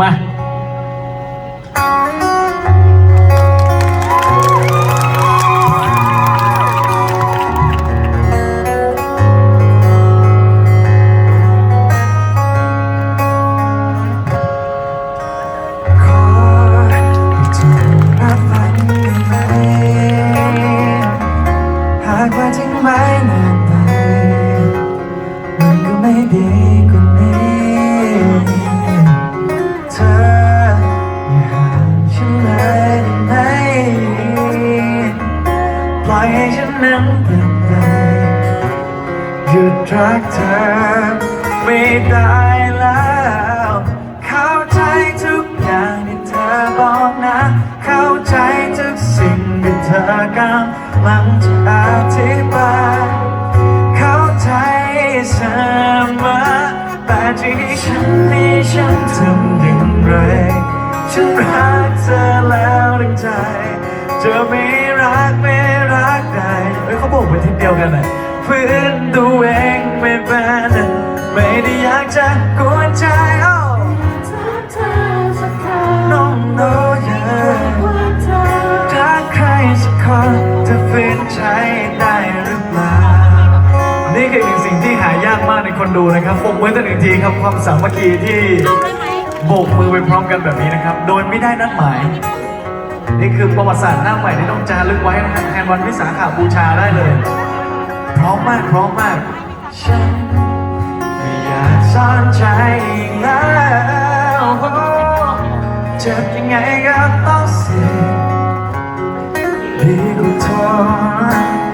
มาากว่าถึงไม้นานไปมันก็ไม่ดีกว่า นั้นเปลี่ยนไปหยุดรักเธอไม่ได้แล้ว เข้าใจทุกอย่างที่เธอบอกนะ เข้าใจทุกสิ่งที่เธอกำลังจะอธิบายเข้าใจเสมอแต่ที่ฉันนี่ฉันทำอย่างไรฉันรักเธอแล้วทั้งใจจะไม่ รักไม่รักใดเฮ้ยเขาบอกเป็นทีเดียวกันเลยพื้นตัวเองไม่เป็นไม่ได้อยากจะกวนใจโอ้น้องโน้ยถ้าใครสักคนจะฝืนใจได้หรือเปล่านี่คืออีกสิ่งที่หายากมากในคนดูนะครับปมมือตั้งหนึ่งทีครับความสามัคคีที่โบกมือไปพร้อมกันแบบนี้นะครับ โดยไม่ได้นัดหมาย นี่คือประวัติศาสตร์หน้าใหม่ที่ต้องจารึกไว้นะครับแทนวันวิสาขาบูชาได้เลย พร้อมมากพร้อมมากฉันไม่อยากซ่อนใจอีกแล้วเจ็บยังไงก็ต้องเสียดีกว่าทน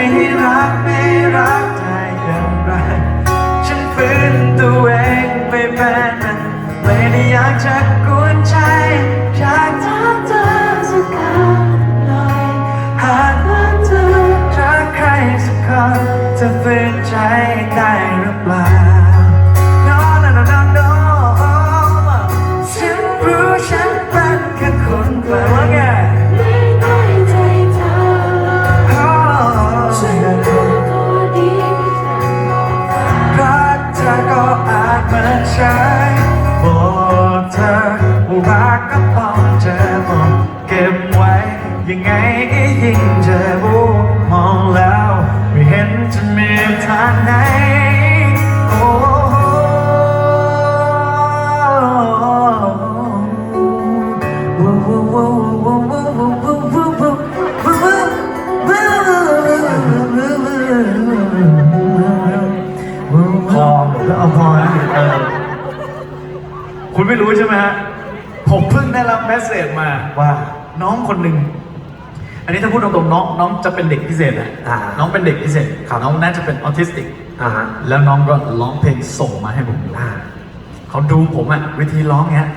ไม่รักไม่รักได้อย่างไร ฉันฝืนตัวเองไม่เป็นไม่ได้อยากจะ ว่ารักก็ต้องเจ็บเก็บไว้ ยังไงยิ่งเจ็บมองแล้ว ไม่เห็นจะมีทางไหนโอ้พอแล้วเอาพอนะคุณไม่รู้ใช่ไหมฮะ ผมเพิ่งได้รับเมสเซจมาว่าน้องคนหนึ่งอันนี้ถ้าพูดตรงๆน้องน้องจะเป็นเด็กพิเศษนะอ่าน้องเป็นเด็กพิเศษน้องน่าจะเป็นออทิสติกอ่าฮะ แล้วน้องก็ร้องเพลงส่งมาให้ผมดูอ่า เขาดูผมอะวิธีร้องเงี้ย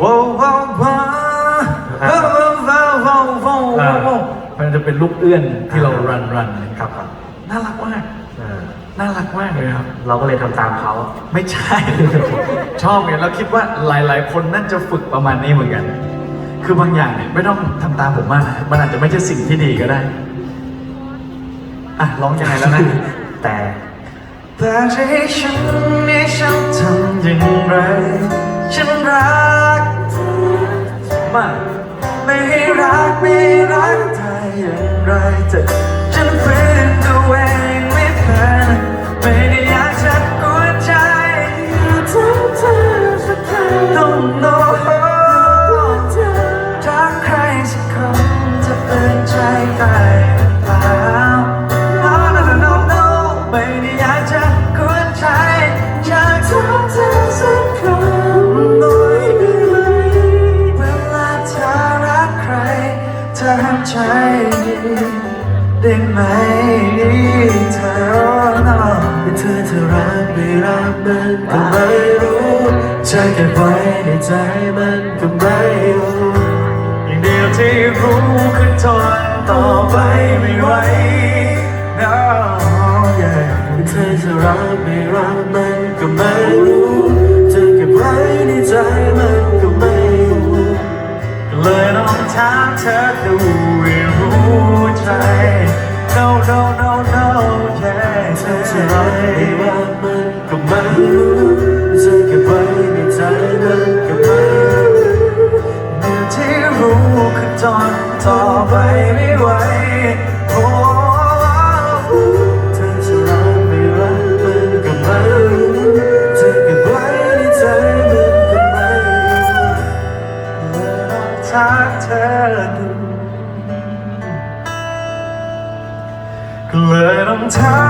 ว้าวว้าวว้าวว้าวว้าวว้าวว้าวว้าวว้าวมันจะเป็นลูกเอื้อนที่เรารันรันครับครับ น่ารักมากอ่า น่ารักมากเลยครับ เราก็เลยทำตามเขา ไม่ใช่ ชอบไงแล้วคิดว่าหลาย ๆ คนน่าจะฝึกประมาณนี้เหมือนกัน คือบางอย่างเนี่ยไม่ต้องทำตามผมมากนะมันอาจจะไม่ใช่สิ่งที่ดีก็ได้ อะร้องยังไงแล้วนะ แต่แต่จะให้ฉันให้ฉันทำอย่างไร ฉันรักเธอมากไม่ให้รักไม่รักเธออย่างไรแต่ฉั ใจได้ไหมนี่เธอแต่เธอเธอรักไม่รักมันก็ไม่รู้ใจเก็บไว้ในใจมันก็ไม่รู้อย่างเดียวที่รู้คือทนต่อไปไม่ไหว no yeah เธอเธอรักไม่รักมันก็ไม่รู้ใจเก็บไว้ในใจมันก็ เลยลองถามเธอดูให้รู้ใจ No no no no yeah เธอจะรับได้ว่ามันก็ไม่รู้จะเก็บไว้ในใจมันก็ไม่รู้ที่รู้คือตอนต่อไปไม่ไหว time.